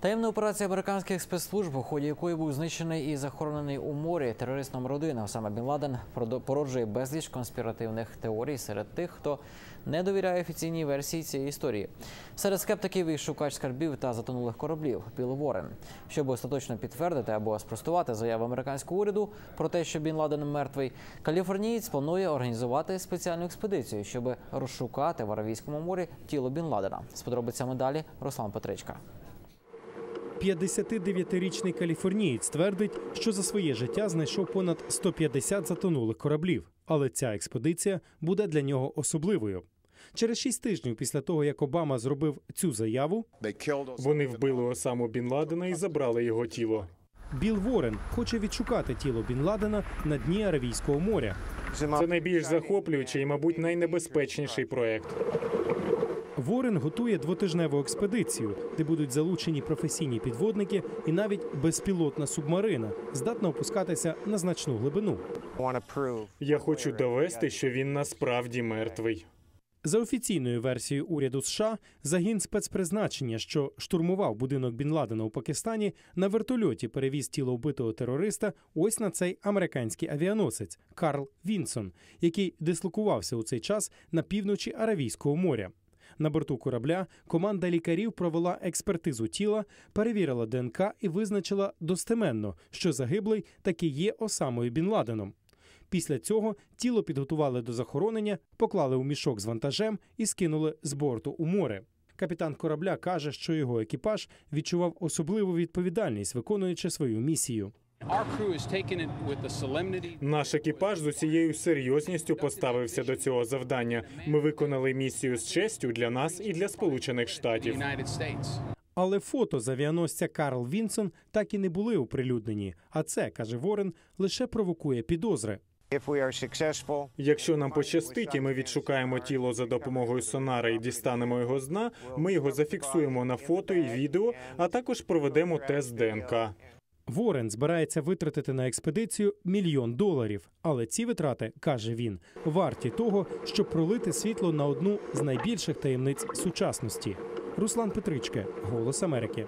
Таємна операція американських спецслужб, у ході якої був знищений і захоронений у морі терористом родини Осама Бін Ладен, породжує безліч конспіративних теорій серед тих, хто не довіряє офіційній версії цієї історії. Серед скептиків і шукач скарбів та затонулих кораблів Біл Ворен. Щоб остаточно підтвердити або спростувати заяву американського уряду про те, що Бін Ладен мертвий, каліфорнієць планує організувати спеціальну експедицію, щоб розшукати в Аравійському морі тіло Бін Ладена. З подробицями далі Руслан Петричка. 59-річний каліфорнієць твердить, що за своє життя знайшов понад 150 затонулих кораблів, але ця експедиція буде для нього особливою. Через шість тижнів після того, як Обама зробив цю заяву, Вони вбили Осаму Бін Ладена і забрали його тіло. Біл Ворен хоче відшукати тіло Бін Ладена на дні Аравійського моря. Це найбільш захоплюючий і, мабуть, найнебезпечніший проект. Ворен готує двотижневу експедицію, де будуть залучені професійні підводники і навіть безпілотна субмарина, здатна опускатися на значну глибину. Я хочу довести, що він насправді мертвий. За офіційною версією уряду США, загін спецпризначення, що штурмував будинок Бін Ладена у Пакистані, на вертольоті перевіз тіло вбитого терориста ось на цей американський авіаносець Карл Вінсон, який дислокувався у цей час на півночі Аравійського моря. На борту корабля команда лікарів провела експертизу тіла, перевірила ДНК і визначила достеменно, що загиблий таки є Осамою Бін Ладеном. Після цього тіло підготували до захоронення, поклали у мішок з вантажем і скинули з борту у море. Капітан корабля каже, що його екіпаж відчував особливу відповідальність, виконуючи свою місію. Our crew has taken it with the solemnity. Наш екіпаж з усією серйозністю поставився до цього завдання. Ми виконали місію з честю для нас і для Сполучених Штатів. Але фото з авіаносця Карл Вінсон так і не були оприлюднені. А це каже Ворен, лише провокує підозри. If we are successful, Якщо нам пощастить, і ми відшукаємо тіло за допомогою сонара і дістанемо його з дна, ми його зафіксуємо на фото і відео, а також проведемо тест ДНК. Ворен збирається витратити на експедицію мільйон доларів. Але ці витрати, каже він, варті того, щоб пролити світло на одну з найбільших таємниць сучасності. Руслан Петричке, Голос Америки.